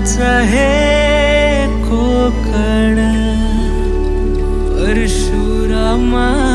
हे कोकण परशुरामा